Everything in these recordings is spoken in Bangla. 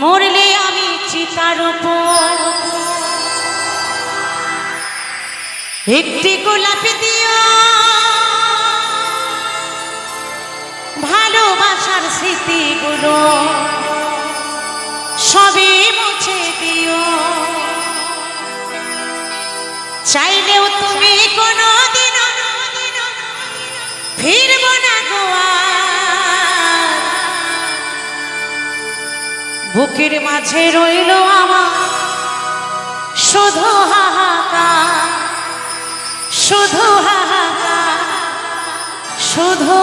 মরলে আমি চিতার উপর। একটি গোলাপি দিও। ভালোবাসার স্মৃতিগুলো সবই মুছে দিও। চাইলেও তুমি কোনো দিন ফিরব না গোয়া বুকের মাঝে রইল আমার। শুধু হাহাকা শুধু হাহাকা শুধু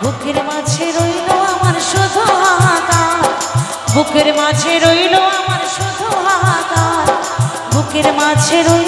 বুকের মাঝে রইল আমার শুধু হাহাকার বুকের মাঝে রইল আমার শুধু হাহাকার বুকের মাঝে রইল